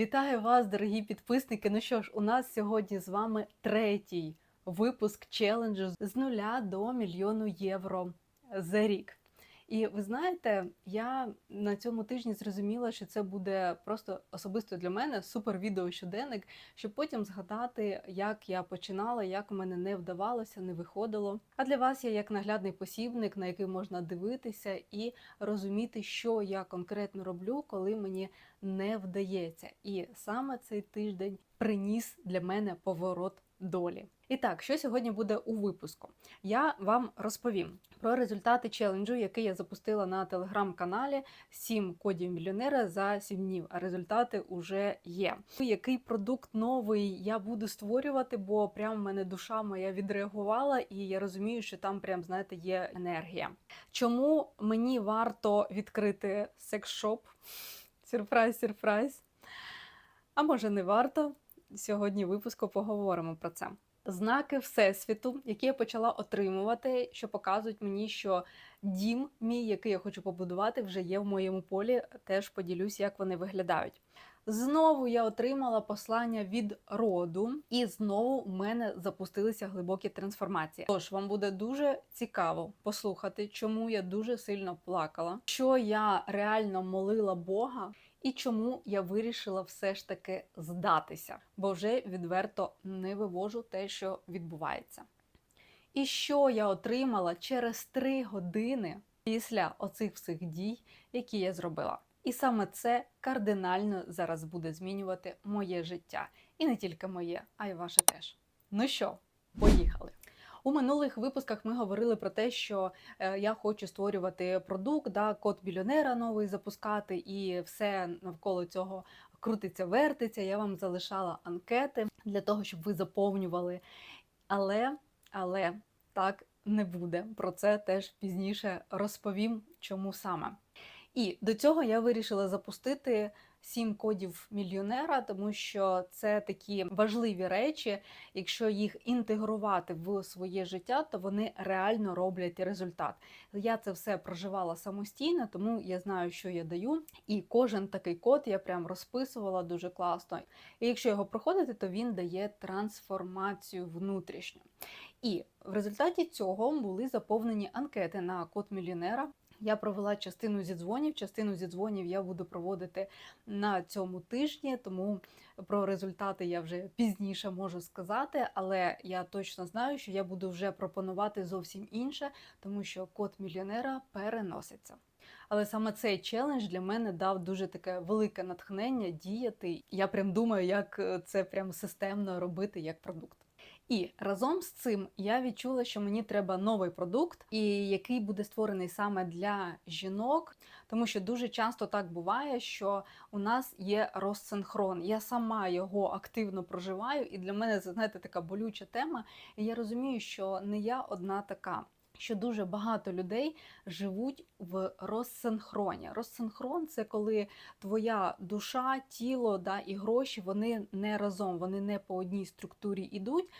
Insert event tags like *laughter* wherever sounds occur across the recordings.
Вітаю вас, дорогі підписники. Ну що ж, у нас сьогодні з вами третій випуск челенджу з нуля до мільйону євро за рік. І ви знаєте, я на цьому тижні зрозуміла, що це буде просто особисто для мене супер відео щоденник, щоб потім згадати, як я починала, як у мене не вдавалося, не виходило. А для вас я як наглядний посібник, на який можна дивитися і розуміти, що я конкретно роблю, коли мені не вдається. І саме цей тиждень приніс для мене поворот долі. І так, що сьогодні буде у випуску? Я вам розповім про результати челенджу, який я запустила на телеграм-каналі 7 кодів мільйонера за 7 днів. А результати вже є. Який продукт новий я буду створювати, бо прям в мене душа моя відреагувала, і я розумію, що там прям знаєте є енергія. Чому мені варто відкрити секс-шоп? Сюрприз, сюрприз. А може не варто? Сьогодні випуску поговоримо про це. Знаки Всесвіту, які я почала отримувати, що показують мені, що дім мій, який я хочу побудувати, вже є в моєму полі. Теж поділюсь, як вони виглядають. Знову я отримала послання від роду, і знову в мене запустилися глибокі трансформації. Тож вам буде дуже цікаво послухати, чому я дуже сильно плакала, що я реально молила Бога. І чому я вирішила все ж таки здатися, бо вже відверто не вивожу те, що відбувається. І що я отримала через три години після оцих всіх дій, які я зробила. І саме це кардинально зараз буде змінювати моє життя. І не тільки моє, а й ваше теж. Ну що, поїхали! У минулих випусках ми говорили про те, що е, я хочу створювати продукт, да, код мільйонера новий запускати, і все навколо цього крутиться, вертиться. Я вам залишала анкети для того, щоб ви заповнювали. Але, але так не буде. Про це теж пізніше розповім, чому саме. І до цього я вирішила запустити сім кодів мільйонера, тому що це такі важливі речі. Якщо їх інтегрувати в своє життя, то вони реально роблять результат. Я це все проживала самостійно, тому я знаю, що я даю. І кожен такий код я прям розписувала дуже класно. І якщо його проходити, то він дає трансформацію внутрішню. І в результаті цього були заповнені анкети на код мільйонера. Я провела частину зідзвонів. Частину зідзвонів я буду проводити на цьому тижні, тому про результати я вже пізніше можу сказати, але я точно знаю, що я буду вже пропонувати зовсім інше, тому що код мільйонера переноситься. Але саме цей челендж для мене дав дуже таке велике натхнення діяти. Я прям думаю, як це прям системно робити як продукт. І разом з цим я відчула, що мені треба новий продукт, і який буде створений саме для жінок, тому що дуже часто так буває, що у нас є розсинхрон. Я сама його активно проживаю, і для мене це знаєте така болюча тема. І я розумію, що не я одна така. Що дуже багато людей живуть в розсинхроні. Розсинхрон це коли твоя душа, тіло да, і гроші вони не разом, вони не по одній структурі йдуть.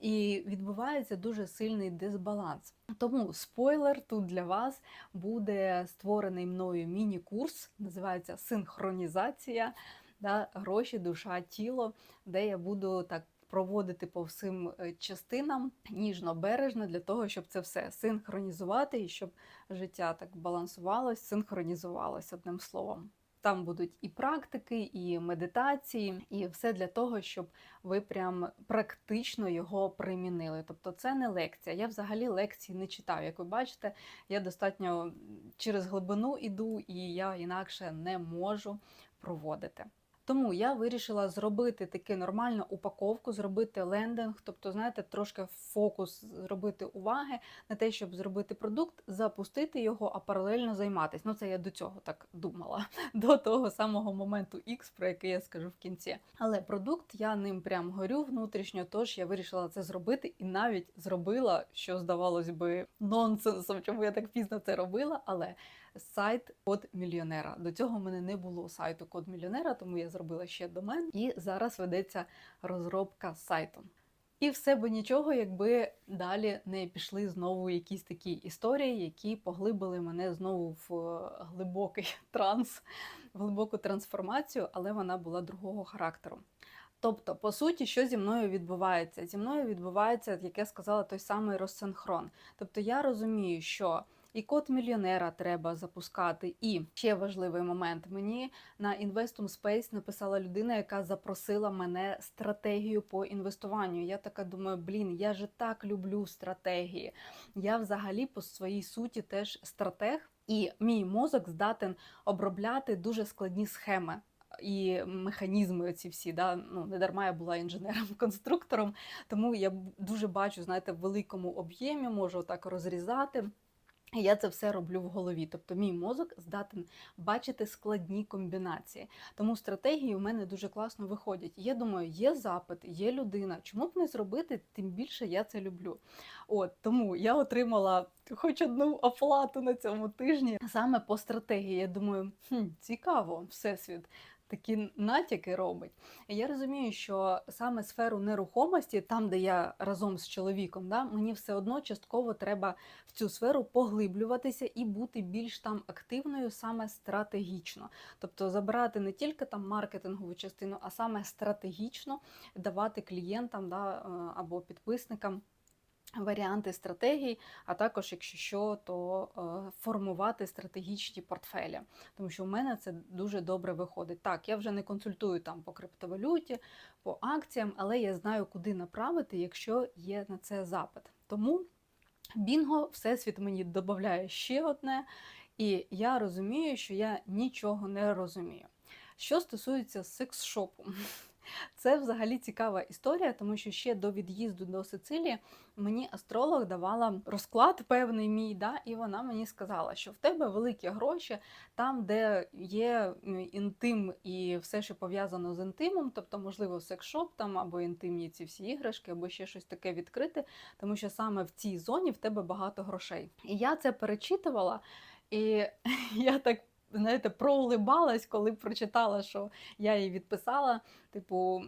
І відбувається дуже сильний дисбаланс. Тому спойлер тут для вас буде створений мною міні-курс, називається Синхронізація, да, гроші, душа, тіло, де я буду так проводити по всім частинам ніжно-бережно для того, щоб це все синхронізувати і щоб життя так балансувалось, синхронізувалось одним словом. Там будуть і практики, і медитації, і все для того, щоб ви прям практично його примінили. Тобто це не лекція. Я взагалі лекції не читаю. Як ви бачите, я достатньо через глибину іду, і я інакше не можу проводити. Тому я вирішила зробити таку нормальну упаковку, зробити лендинг, тобто, знаєте, трошки фокус зробити уваги на те, щоб зробити продукт, запустити його, а паралельно займатися. Ну, це я до цього так думала, *laughs* до того самого моменту X, про який я скажу в кінці. Але продукт я ним прям горю внутрішньо, тож я вирішила це зробити і навіть зробила, що здавалось би нонсенсом, чому я так пізно це робила, але сайт код мільйонера. До цього в мене не було сайту код мільйонера, тому я зробила ще домен, і зараз ведеться розробка сайту. І все би нічого, якби далі не пішли знову якісь такі історії, які поглибили мене знову в е, глибокий *laughs* транс, в глибоку трансформацію, але вона була другого характеру. Тобто, по суті, що зі мною відбувається? Зі мною відбувається, як я сказала, той самий розсинхрон. Тобто я розумію, що і код мільйонера треба запускати. І ще важливий момент: мені на Investum Space написала людина, яка запросила мене стратегію по інвестуванню. Я така думаю, блін, я же так люблю стратегії. Я взагалі по своїй суті теж стратег, і мій мозок здатен обробляти дуже складні схеми. І механізми ці всі, да? ну не дарма я була інженером-конструктором, тому я дуже бачу, знаєте, в великому об'ємі можу так розрізати. Я це все роблю в голові. Тобто мій мозок здатен бачити складні комбінації. Тому стратегії у мене дуже класно виходять. Я думаю, є запит, є людина. Чому б не зробити? Тим більше я це люблю. От тому я отримала хоч одну оплату на цьому тижні саме по стратегії. Я думаю, хм, цікаво, всесвіт такі натяки робить. Я розумію, що саме сферу нерухомості, там, де я разом з чоловіком, да, мені все одно частково треба в цю сферу поглиблюватися і бути більш там активною саме стратегічно. Тобто забирати не тільки там маркетингову частину, а саме стратегічно давати клієнтам да, е, або підписникам. Варіанти стратегій, а також, якщо що, то е, формувати стратегічні портфелі, тому що в мене це дуже добре виходить. Так, я вже не консультую там по криптовалюті, по акціям, але я знаю, куди направити, якщо є на це запит. Тому бінго, всесвіт мені додає ще одне, і я розумію, що я нічого не розумію. Що стосується секс-шопу. Це взагалі цікава історія, тому що ще до від'їзду до Сицилії мені астролог давала розклад певний мій, да, і вона мені сказала, що в тебе великі гроші там, де є інтим і все, що пов'язано з інтимом, тобто, можливо, секс-шоп там або інтимні ці всі іграшки, або ще щось таке відкрите, тому що саме в цій зоні в тебе багато грошей. І я це перечитувала. І *laughs* я так знаєте, проулибалась, коли прочитала, що я її відписала. Типу,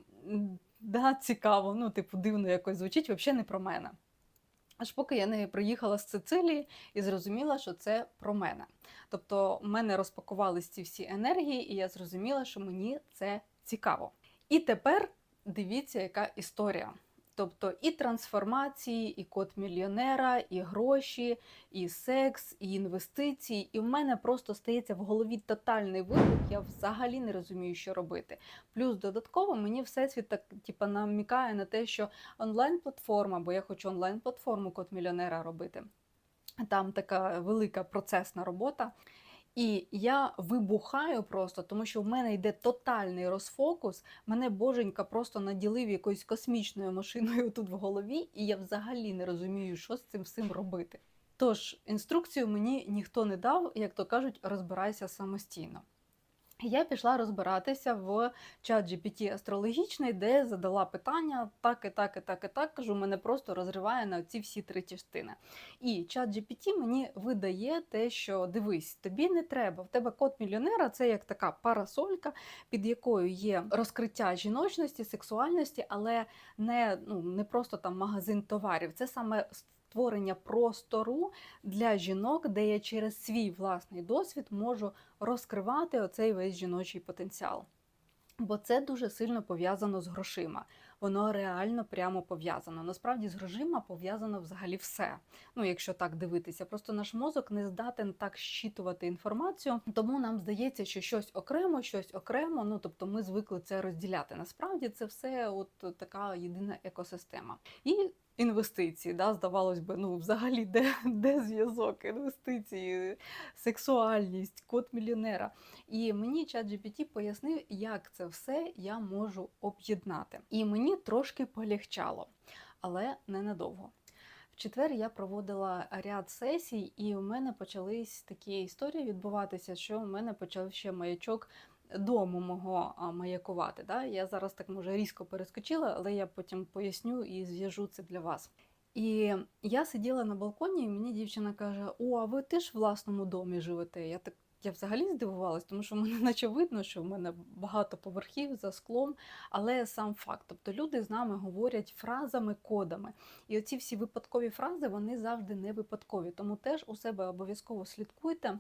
да, цікаво, ну, типу, дивно якось звучить, взагалі не про мене. Аж поки я не приїхала з Сицилії і зрозуміла, що це про мене. Тобто, в мене розпакувались ці всі енергії, і я зрозуміла, що мені це цікаво. І тепер дивіться, яка історія. Тобто і трансформації, і код мільйонера, і гроші, і секс, і інвестиції. І в мене просто стається в голові тотальний вибух. Я взагалі не розумію, що робити. Плюс додатково мені всесвіт так типу, намікає на те, що онлайн-платформа, бо я хочу онлайн-платформу код мільйонера робити. Там така велика процесна робота. І я вибухаю просто, тому що в мене йде тотальний розфокус. Мене боженька просто наділив якоюсь космічною машиною тут в голові, і я взагалі не розумію, що з цим всім робити. Тож інструкцію мені ніхто не дав, як то кажуть, розбирайся самостійно. Я пішла розбиратися в чат GPT астрологічний, де задала питання так і так, і так, і так. Кажу, мене просто розриває на ці всі три частини. І чат GPT мені видає те, що дивись, тобі не треба. В тебе код мільйонера це як така парасолька, під якою є розкриття жіночності, сексуальності, але не, ну, не просто там магазин товарів. Це саме створення простору для жінок, де я через свій власний досвід можу розкривати оцей весь жіночий потенціал. Бо це дуже сильно пов'язано з грошима. Воно реально прямо пов'язано. Насправді з грошима пов'язано взагалі все. Ну, якщо так дивитися, просто наш мозок не здатен так щитувати інформацію, тому нам здається, що щось окремо, щось окремо. Ну тобто ми звикли це розділяти. Насправді це все от така єдина екосистема. І інвестиції. Да? Здавалось би, ну взагалі, де *laughs* де зв'язок, інвестиції, сексуальність, код мільйонера. І мені чат GPT пояснив, як це все я можу об'єднати. І мені трошки полегчало, але ненадовго. В четвер я проводила ряд сесій, і у мене почались такі історії відбуватися, що у мене почав ще маячок дому мого маякувати. Да? Я зараз так може різко перескочила, але я потім поясню і зв'яжу це для вас. І я сиділа на балконі, і мені дівчина каже: О, а ви теж в власному домі живете? Я так я взагалі здивувалась, тому що мене *laughs* наче видно, що в мене багато поверхів за склом, але сам факт. Тобто люди з нами говорять фразами, кодами. І оці всі випадкові фрази вони завжди не випадкові. Тому теж у себе обов'язково слідкуйте.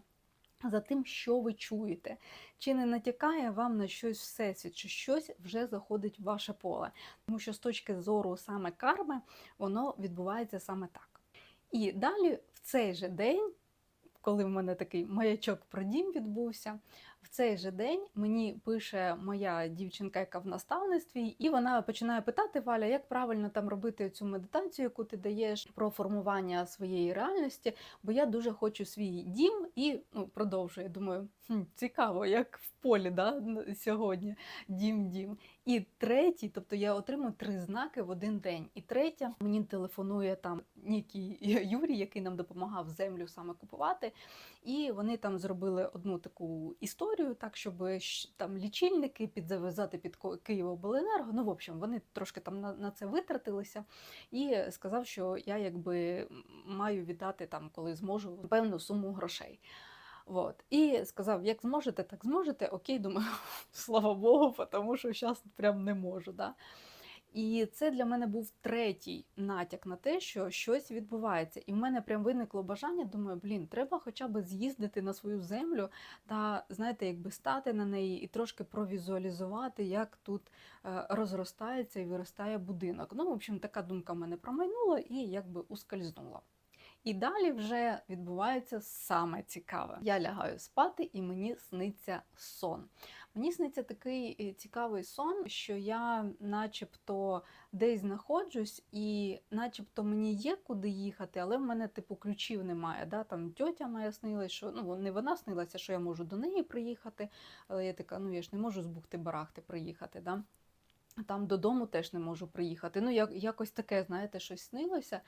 За тим, що ви чуєте, чи не натякає вам на щось всесвіт, чи щось вже заходить в ваше поле. Тому що з точки зору саме карми, воно відбувається саме так. І далі в цей же день коли в мене такий маячок про дім відбувся. В цей же день мені пише моя дівчинка, яка в наставництві, і вона починає питати Валя, як правильно там робити цю медитацію, яку ти даєш про формування своєї реальності. Бо я дуже хочу свій дім і ну, продовжує. Думаю, хм, цікаво, як в полі да, сьогодні дім-дім. І третій, тобто я отримую три знаки в один день. І третя мені телефонує там Нікій Юрій, який нам допомагав землю саме купувати. І вони там зробили одну таку історію, так щоб там лічильники підзав'язати під Києвобленерго. Ну, в общем, вони трошки там на, на це витратилися і сказав, що я якби маю віддати там, коли зможу певну суму грошей. Вот. І сказав, як зможете, так зможете. Окей, думаю, *laughs* слава Богу, тому що зараз прям не можу. Да? І це для мене був третій натяк на те, що щось відбувається. І в мене прям виникло бажання, думаю, блін, треба хоча б з'їздити на свою землю та, знаєте, якби стати на неї і трошки провізуалізувати, як тут е, розростається і виростає будинок. Ну, в общем, така думка в мене промайнула і якби ускользнула. І далі вже відбувається саме цікаве. Я лягаю спати, і мені сниться сон. Мені сниться такий е, цікавий сон, що я, начебто, десь знаходжусь, і начебто мені є куди їхати, але в мене, типу, ключів немає. Да? Там тьотя моя снилась, що ну не вона снилася, що я можу до неї приїхати. Але я така, ну я ж не можу з барахти приїхати. Да? Там додому теж не можу приїхати. Ну, як, якось таке, знаєте, щось снилося.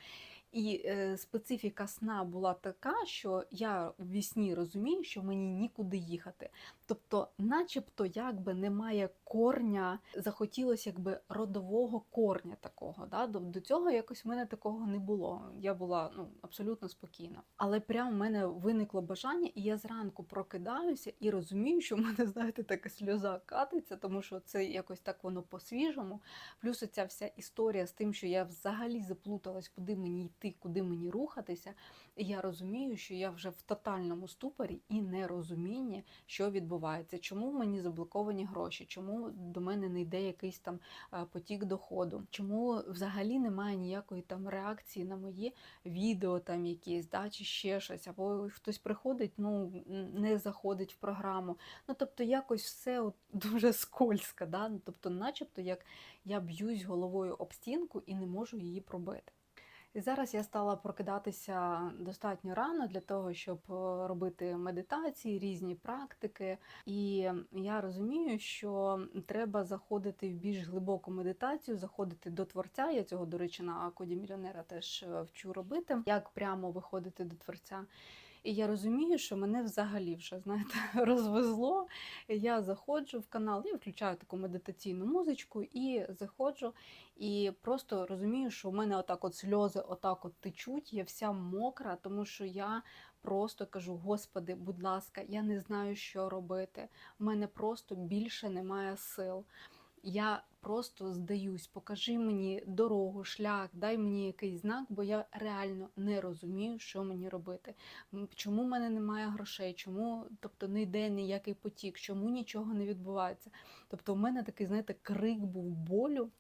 І е, специфіка сна була така, що я в вісні розумію, що мені нікуди їхати. Тобто, начебто, якби немає корня, захотілося якби родового корня такого. Да? До, до цього якось в мене такого не було. Я була ну, абсолютно спокійна. Але прямо в мене виникло бажання, і я зранку прокидаюся і розумію, що в мене, знаєте, така сльоза катиться, тому що це якось так воно по-свіжому. Плюс ця вся історія з тим, що я взагалі заплуталась, куди мені йти, куди мені рухатися, і я розумію, що я вже в тотальному ступорі і нерозумінні, що відбувається, чому мені заблоковані гроші, чому до мене не йде якийсь там потік доходу, чому взагалі немає ніякої там реакції на мої відео, там якісь да, чи ще щось, або хтось приходить, ну не заходить в програму. Ну тобто, якось все от *laughs* дуже скользко, да? ну, тобто, начебто, як я б'юсь головою об стінку і не можу її пробити. І зараз я стала прокидатися достатньо рано для того, щоб е, робити медитації, різні практики. І я розумію, що треба заходити в більш глибоку медитацію, заходити до творця. Я цього, до речі, на коді мільйонера теж е, вчу робити, як прямо виходити до творця. І я розумію, що мене взагалі вже знаєте, *laughs* розвезло. Я заходжу в канал, я включаю таку медитаційну музичку і заходжу, і просто розумію, що в мене отак от сльози отак от течуть, я вся мокра, тому що я просто кажу: Господи, будь ласка, я не знаю, що робити. У мене просто більше немає сил. Я просто здаюсь, покажи мені дорогу, шлях, дай мені якийсь знак, бо я реально не розумію, що мені робити. Чому в мене немає грошей, чому тобто не йде ніякий потік, чому нічого не відбувається. Тобто, в мене такий, знаєте, крик був болю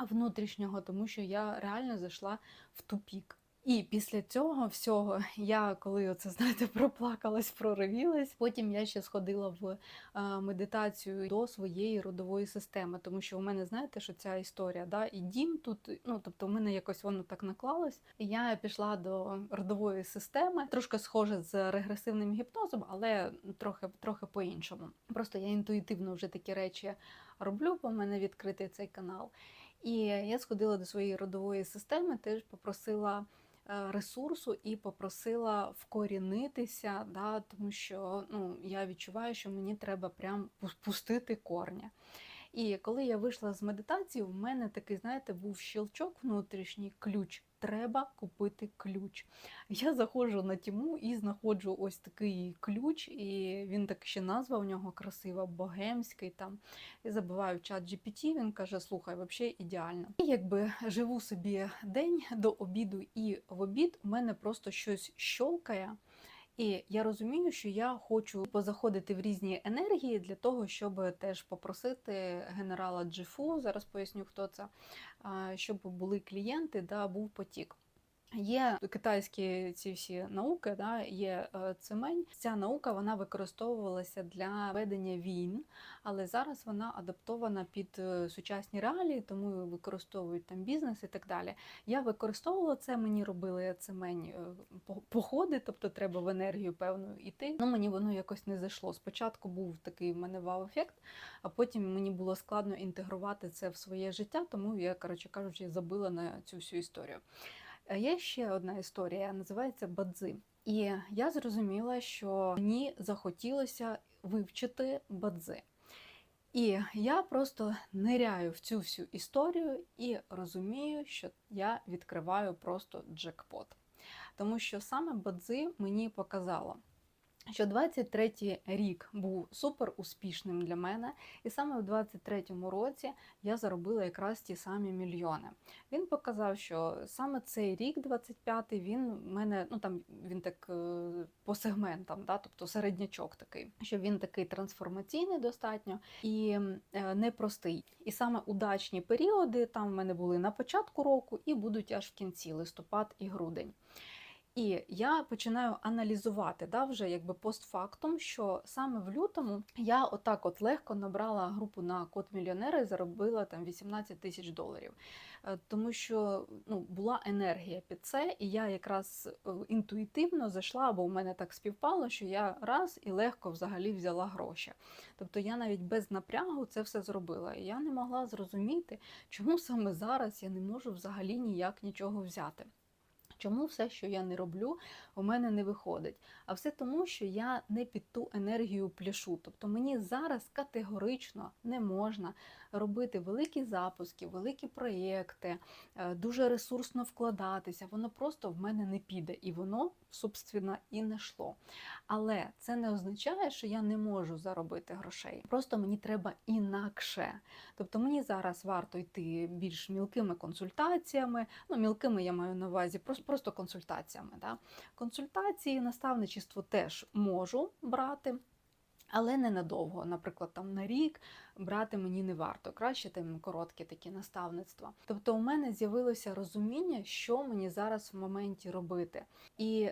внутрішнього, тому що я реально зайшла в тупік. І після цього всього *laughs* я, коли оце знаєте, проплакалась, проривілась, потім я ще сходила в медитацію до своєї родової системи, тому що у мене, знаєте, що ця історія, да, і дім тут, ну тобто, в мене якось воно так наклалось. Я пішла до родової системи, трошки схоже з регресивним гіпнозом, але трохи трохи по-іншому. Просто я інтуїтивно вже такі речі роблю, бо в мене відкритий цей канал. І я сходила до своєї родової системи, теж попросила. Е, ресурсу і попросила вкорінитися, да, тому що ну, я відчуваю, що мені треба прям пустити корня. І коли я вийшла з медитації, в мене такий, знаєте, був щелчок внутрішній ключ треба купити ключ. Я заходжу на тіму і знаходжу ось такий ключ, і він так ще назва у нього красива, богемський там. І забиваю в чат GPT, він каже: слухай, взагалі ідеально. І якби живу собі день до обіду, і в обід у мене просто щось щолкає. І я розумію, що я хочу позаходити в різні енергії для того, щоб теж попросити генерала Джифу, зараз поясню, хто це, щоб були клієнти, да, був потік. Є китайські ці всі науки, да, є е, цимень. Ця наука вона використовувалася для ведення війн, але зараз вона адаптована під е, сучасні реалії, тому використовують там бізнес і так далі. Я використовувала це, мені робили цимень е, по- походи, тобто треба в енергію певну йти. Ну мені воно якось не зайшло. Спочатку був такий в мене вау-ефект, а потім мені було складно інтегрувати це в своє життя, тому я, коротше кажучи, забила на цю всю історію. Є ще одна історія, називається Бадзи. І я зрозуміла, що мені захотілося вивчити бадзи. І я просто ниряю в цю всю історію і розумію, що я відкриваю просто джекпот. Тому що саме бадзи мені показало, що 23-й рік був супер успішним для мене, і саме в 23-му році я заробила якраз ті самі мільйони. Він показав, що саме цей рік, 25-й, він в мене, ну там він так е, по сегментам, да, тобто середнячок такий, що він такий трансформаційний достатньо і е, непростий. І саме удачні періоди там в мене були на початку року і будуть аж в кінці листопад і грудень. І я починаю аналізувати да, вже якби постфактум, що саме в лютому я отак от легко набрала групу на код мільйонера і заробила там 18 тисяч доларів. Е, Тому що ну, була енергія під це, і я якраз е, інтуїтивно зайшла, бо у мене так співпало, що я раз і легко взагалі взяла гроші. Тобто я навіть без напрягу це все зробила. І я не могла зрозуміти, чому саме зараз я не можу взагалі ніяк нічого взяти. Чому все, що я не роблю, у мене не виходить? А все тому, що я не під ту енергію пляшу. Тобто мені зараз категорично не можна робити великі запуски, великі проєкти, е, дуже ресурсно вкладатися. Воно просто в мене не піде, і воно, собственно, і не йшло. Але це не означає, що я не можу заробити грошей. Просто мені треба інакше. Тобто мені зараз варто йти більш мілкими консультаціями. Ну, мілкими я маю на увазі, просто, просто консультаціями. Да? Консультації, наставничество теж можу брати. Але ненадовго, наприклад, там на рік брати мені не варто. Краще там короткі такі наставництва. Тобто, у мене з'явилося розуміння, що мені зараз в моменті робити. І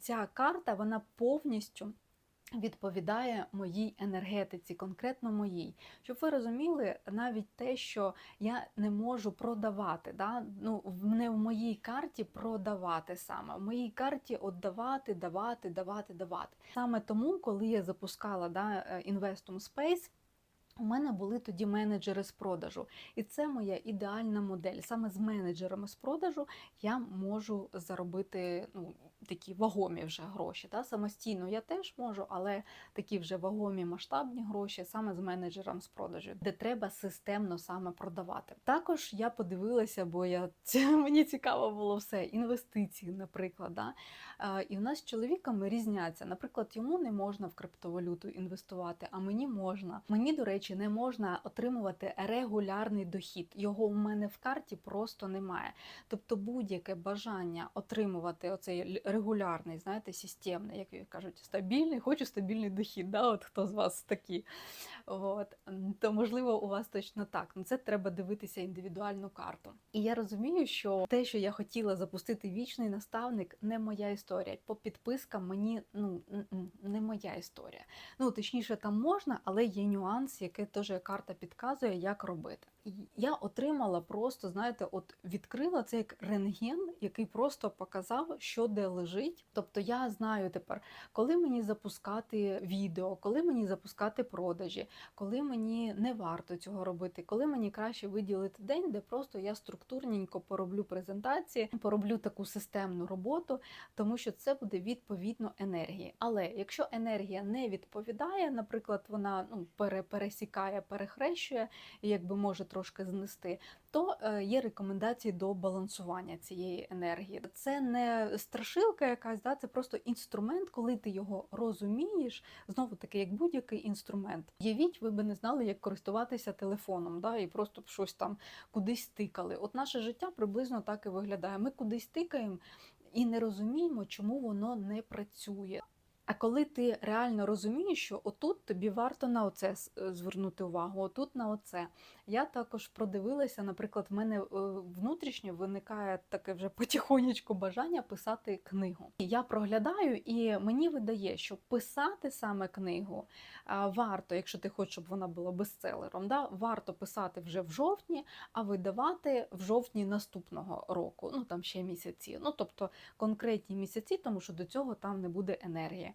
ця карта вона повністю відповідає моїй енергетиці, конкретно моїй. Щоб ви розуміли, навіть те, що я не можу продавати, да? ну, не в моїй карті продавати саме, в моїй карті отдавати, давати, давати, давати. Саме тому, коли я запускала да, е, Investum Space, у мене були тоді менеджери з продажу, і це моя ідеальна модель. Саме з менеджерами з продажу я можу заробити ну, такі вагомі вже гроші. Да? Самостійно я теж можу, але такі вже вагомі масштабні гроші саме з менеджером з продажу, де треба системно саме продавати. Також я подивилася, бо я *laughs* мені цікаво було все. Інвестиції, наприклад. Да? І у нас з чоловіком різняться. Наприклад, йому не можна в криптовалюту інвестувати, а мені можна. Мені, до речі, не можна отримувати регулярний дохід. Його у мене в карті просто немає. Тобто будь-яке бажання отримувати оцей л- регулярний, знаєте, системний, як кажуть, стабільний, хочу стабільний дохід. Да? От хто з вас такі? От. То можливо у вас точно так. Ну це треба дивитися індивідуальну карту. І я розумію, що те, що я хотіла запустити вічний наставник, не моя історія. По підпискам мені ну не моя історія. Ну точніше, там можна, але є нюанс, який теж карта підказує, як робити. Я отримала просто, знаєте, от відкрила це як рентген, який просто показав, що де. Тобто я знаю тепер, коли мені запускати відео, коли мені запускати продажі, коли мені не варто цього робити, коли мені краще виділити день, де просто я структурненько пороблю презентації, пороблю таку системну роботу, тому що це буде відповідно енергії. Але якщо енергія не відповідає, наприклад, вона ну, пере- пересікає, перехрещує і якби може трошки знести, то е, є рекомендації до балансування цієї енергії. Це не страшилка якась, да, це просто інструмент, коли ти його розумієш, знову таки, як будь-який інструмент. Явіть, ви би не знали, як користуватися телефоном, да, і просто б щось там кудись тикали. От наше життя приблизно так і виглядає. Ми кудись тикаємо і не розуміємо, чому воно не працює. А коли ти реально розумієш, що отут тобі варто на оце е, звернути увагу, отут на оце. Я також продивилася, наприклад, в мене е, внутрішньо виникає таке вже *laughs* потихонечку бажання писати книгу. Я проглядаю, і мені видає, що писати саме книгу варто, якщо ти хочеш, щоб вона була бестселером, да, варто писати вже в жовтні, а видавати в жовтні наступного року. Ну там ще місяці. Ну тобто конкретні місяці, тому що до цього там не буде енергії.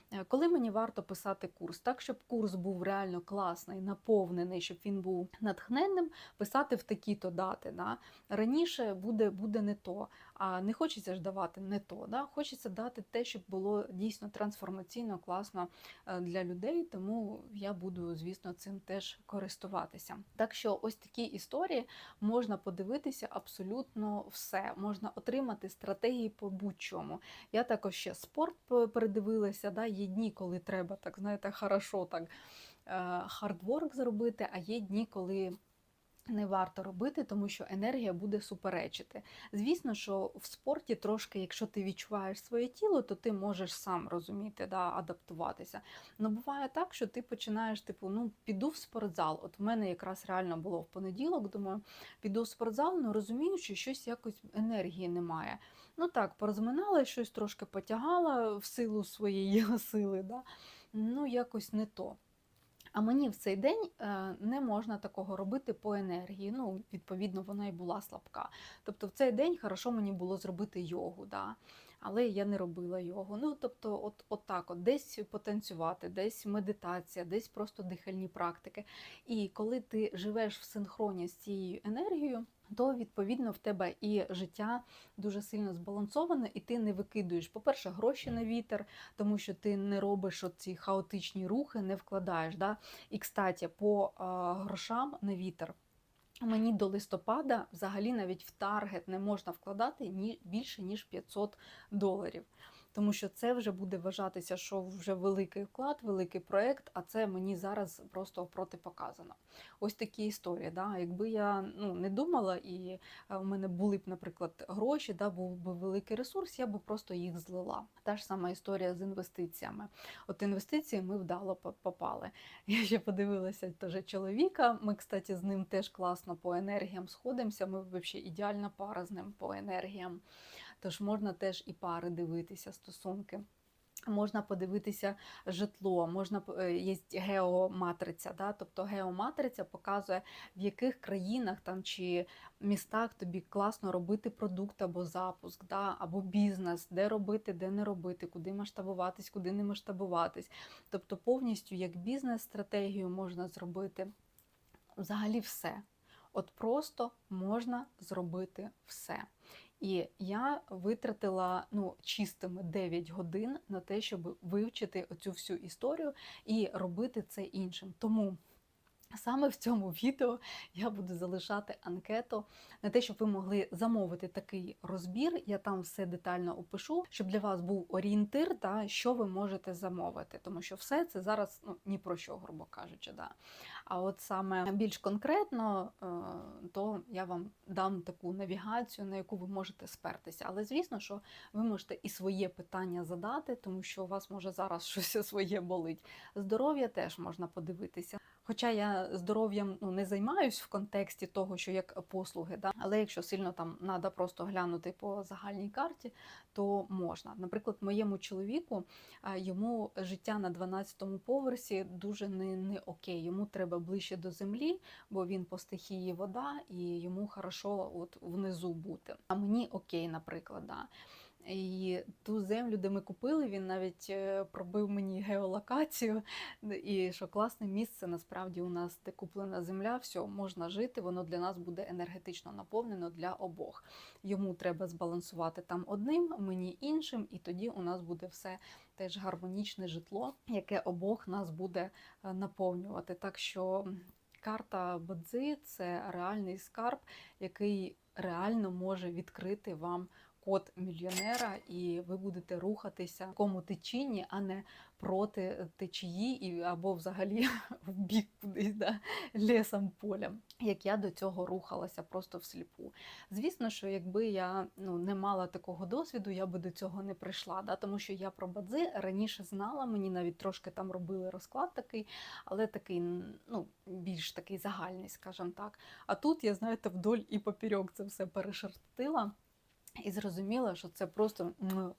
Коли мені варто писати курс, так щоб курс був реально класний, наповнений, щоб він був натхненним, писати в такі-то дати. Да? Раніше буде, буде не то, а не хочеться ж давати не то. Да? Хочеться дати те, щоб було дійсно трансформаційно класно е, для людей, тому я буду, звісно, цим теж користуватися. Так що ось такі історії можна подивитися абсолютно все. Можна отримати стратегії по будь-чому. Я також ще спорт передивилася. Да? Є дні, коли треба, так знаєте, хорошо так хардворк зробити, а є дні, коли. Не варто робити, тому що енергія буде суперечити. Звісно, що в спорті трошки, якщо ти відчуваєш своє тіло, то ти можеш сам розуміти, да, адаптуватися. Ну буває так, що ти починаєш, типу, ну піду в спортзал. От в мене якраз реально було в понеділок. Думаю, піду в спортзал, ну розумію, що щось якось енергії немає. Ну так, порозминала, щось трошки потягала в силу своєї *laughs* сили. Да? Ну, якось не то. А мені в цей день е, не можна такого робити по енергії. Ну, відповідно, вона і була слабка. Тобто, в цей день хорошо мені було зробити йогу, да? але я не робила йогу. Ну, тобто, от, от так, от десь потанцювати, десь медитація, десь просто дихальні практики. І коли ти живеш в синхроні з цією енергією, то відповідно в тебе і життя дуже сильно збалансоване, і ти не викидуєш, по-перше, гроші на вітер, тому що ти не робиш ці хаотичні рухи, не вкладаєш. Да? І, кстати, по а, грошам на вітер. Мені до листопада взагалі навіть в таргет не можна вкладати ні більше ніж 500 доларів. Тому що це вже буде вважатися, що вже великий вклад, великий проект, а це мені зараз просто протипоказано. Ось такі історії. Да? Якби я ну, не думала, і е, у мене були б, наприклад, гроші, да, був би великий ресурс, я би просто їх злила. Та ж сама історія з інвестиціями. От інвестиції ми вдало попали. Я ще подивилася теж чоловіка. Ми, кстати, з ним теж класно по енергіям сходимося. Ми взагалі ідеальна пара з ним по енергіям. Тож можна теж і пари дивитися, стосунки. Можна подивитися житло, можна е, є геоматриця. Да? Тобто геоматриця показує, в яких країнах там чи містах тобі класно робити продукт або запуск, да? або бізнес, де робити, де не робити, куди масштабуватись, куди не масштабуватись. Тобто повністю як бізнес-стратегію можна зробити взагалі все. От просто можна зробити все. І я витратила ну, чистими 9 годин на те, щоб вивчити оцю всю історію і робити це іншим. Тому саме в цьому відео я буду залишати анкету на те, щоб ви могли замовити такий розбір. Я там все детально опишу, щоб для вас був орієнтир, та що ви можете замовити. Тому що все це зараз ну, ні про що, грубо кажучи. Да. А от саме більш конкретно, е, то я вам дам таку навігацію, на яку ви можете спертися. Але звісно, що ви можете і своє питання задати, тому що у вас може зараз щось *laughs* своє болить. Здоров'я теж можна подивитися. Хоча я здоров'ям ну, не займаюсь в контексті того, що як послуги, да? але якщо сильно там треба просто глянути по загальній карті, то можна. Наприклад, моєму чоловіку йому життя на 12-му поверсі дуже не, не окей. Йому треба ближче до землі, бо він по стихії вода, і йому хорошо от внизу бути. А мені окей, наприклад. Да. І ту землю, де ми купили, він навіть е, пробив мені геолокацію. І що класне місце насправді у нас, де куплена земля, все можна жити, воно для нас буде енергетично наповнено для обох. Йому треба збалансувати там одним, мені іншим, і тоді у нас буде все теж гармонічне житло, яке обох нас буде е, наповнювати. Так що карта Бадзи це реальний скарб, який реально може відкрити вам код мільйонера, і ви будете рухатися в такому течінні, а не проти течії, і або взагалі *laughs* в бік кудись да, лісом полем. Як я до цього рухалася просто всліпу. Звісно, що якби я ну, не мала такого досвіду, я би до цього не прийшла. Да? Тому що я про бадзи раніше знала, мені навіть трошки там робили розклад такий, але такий ну, більш такий загальний, скажімо так. А тут я, знаєте, вдоль і поперек це все перешертила. І зрозуміла, що це просто,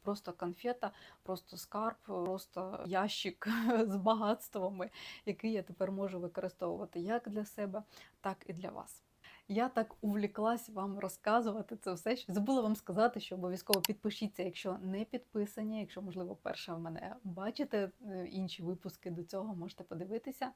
просто конфета, просто скарб, просто ящик *laughs* з багатствами, який я тепер можу використовувати як для себе, так і для вас. Я так увліклась вам розказувати це все. що Забула вам сказати, що обов'язково підпишіться, якщо не підписані, якщо, можливо, перше в мене бачите е, інші випуски до цього, можете подивитися.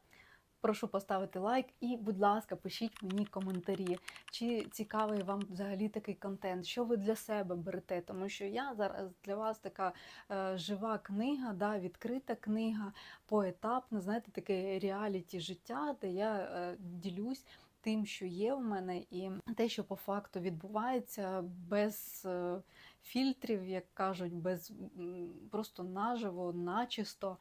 Прошу поставити лайк і, будь ласка, пишіть мені коментарі, чи цікавий вам взагалі такий контент, що ви для себе берете. Тому що я зараз для вас така е, жива книга, да, відкрита книга, поетапна, знаєте, таке реаліті життя, де я е, ділюсь тим, що є в мене, і те, що по факту відбувається без е, фільтрів, як кажуть, без просто наживо, начисто,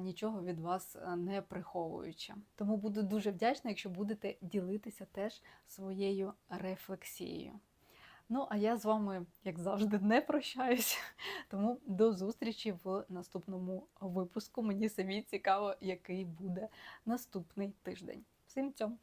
нічого від вас е, не приховуючи. Тому буду дуже вдячна, якщо будете ділитися теж своєю рефлексією. Ну, а я з вами, як завжди, не прощаюсь. *laughs* Тому до зустрічі в наступному випуску. Мені самі цікаво, який буде наступний тиждень. Всім цьому!